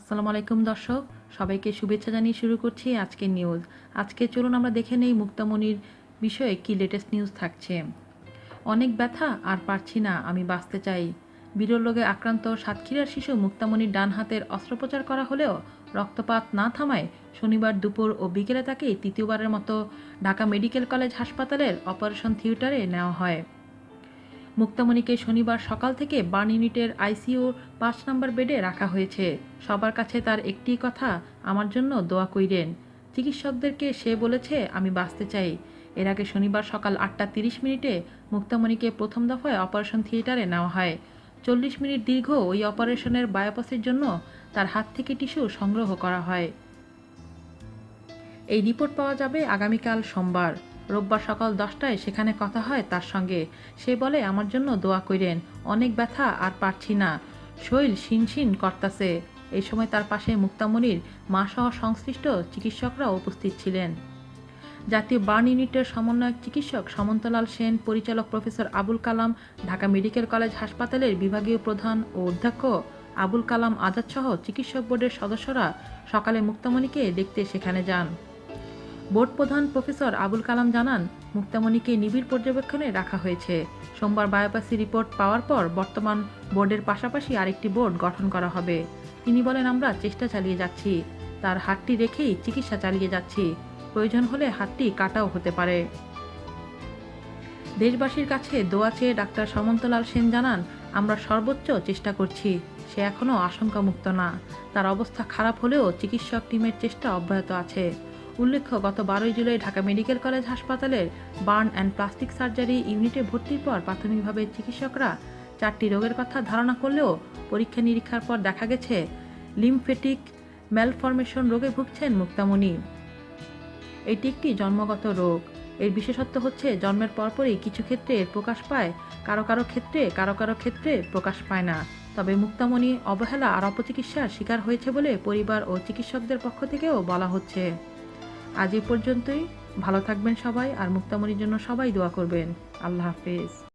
আসসালামু আলাইকুম দর্শক, সবাইকে শুভেচ্ছা জানিয়ে শুরু করছি আজকের নিউজ আজকে চলুন আমরা দেখে নেই মুক্তামণির বিষয়ে কি লেটেস্ট নিউজ থাকছে। অনেক ব্যথা আর পারছি না, আমি বাঁচতে চাই। বিরল রোগে আক্রান্ত সাতক্ষীরার শিশু মুক্তামণির ডান হাতের অস্ত্রোপচার করা হলেও রক্তপাত না থামায় শনিবার দুপুর ও বিকেলে তাকে তৃতীয়বারের মতো ঢাকা মেডিকেল কলেজ হাসপাতালের অপারেশন থিয়েটারে নেওয়া হয়। মুক্তামণিকে শনিবার সকাল থেকে বার্ন ইউনিটের আইসিইউর পাঁচ নম্বর বেডে রাখা হয়েছে। সবার কাছে তার একটি কথা, আমার জন্য দোয়া কইরেন। চিকিৎসকদেরকে সে বলেছে, আমি বাঁচতে চাই। এর আগে শনিবার সকাল আটটা তিরিশ মিনিটে মুক্তামণিকে প্রথম দফায় অপারেশন থিয়েটারে নেওয়া হয়। চল্লিশ মিনিট দীর্ঘ ওই অপারেশনের বায়োপসির জন্য তার হাত থেকে টিস্যু সংগ্রহ করা হয়। এই রিপোর্ট পাওয়া যাবে আগামীকাল সোমবার। রোববার সকাল দশটায় সেখানে কথা হয় তার সঙ্গে। সে বলে, আমার জন্য দোয়া কইরেন, অনেক ব্যথা আর পারছি না। শৈল শিনশিন করতাছে। এই সময় তার পাশে মুক্তামণির মা সহ সংশ্লিষ্ট চিকিৎসকরা উপস্থিত ছিলেন। জাতীয় বার্ন ইউনিটের সমন্বয়ক চিকিৎসক সমন্তলাল সেন, পরিচালক professor Abul Kalam, Dhaka medical college হাসপাতালের বিভাগীয় প্রধান ও অধ্যক্ষ আবুল কালাম আজাদ সহ চিকিৎসক বোর্ডের সদস্যরা সকালে মুক্তামণিকে দেখতে সেখানে যান। বোর্ড প্রধান প্রফেসর আবুল কালাম জানান, মুক্তামণিকে নিবিড় পর্যবেক্ষণে রাখা হয়েছে। সোমবার বায়োপাসি রিপোর্ট পাওয়ার পর বর্তমান বোর্ডের পাশাপাশি আরেকটি বোর্ড গঠন করা হবে। তিনি বলেন, আমরা চেষ্টা চালিয়ে যাচ্ছি। তার হাতটি রেখেই চিকিৎসা চালিয়ে যাচ্ছি। প্রয়োজন হলে হাতটি কাটাও হতে পারে। দেশবাসীর কাছে দোয়া চেয়ে ডাক্তার সমন্তলাল সেন জানান, আমরা সর্বোচ্চ চেষ্টা করছি। সে এখনও আশঙ্কামুক্ত না। তার অবস্থা খারাপ হলেও চিকিৎসক টিমের চেষ্টা অব্যাহত আছে। উল্লেখ্য, গত বারোই জুলাই ঢাকা মেডিকেল কলেজ হাসপাতালের বার্ন অ্যান্ড প্লাস্টিক সার্জারি ইউনিটে ভর্তির পর প্রাথমিকভাবে চিকিৎসকরা চারটি রোগের কথা ধারণা করলেও পরীক্ষা নিরীক্ষার পর দেখা গেছে, লিমফেটিক ম্যালফরমেশন রোগে ভুগছেন মুক্তামণি। এটি একটি জন্মগত রোগ। এর বিশেষত্ব হচ্ছে, জন্মের পরপরই কিছু ক্ষেত্রে এর প্রকাশ পায়, কারও কারও ক্ষেত্রে, কারও কারও ক্ষেত্রে প্রকাশ পায় না। তবে মুক্তামণি অবহেলা আর অপচিকিৎসার শিকার হয়েছে বলে পরিবার ও চিকিৎসকদের পক্ষ থেকেও বলা হচ্ছে। আজ এই পর্যন্তই। ভালো থাকবেন সবাই আর মুক্তামণির জন্য সবাই দোয়া করবেন। আল্লাহ হাফেজ।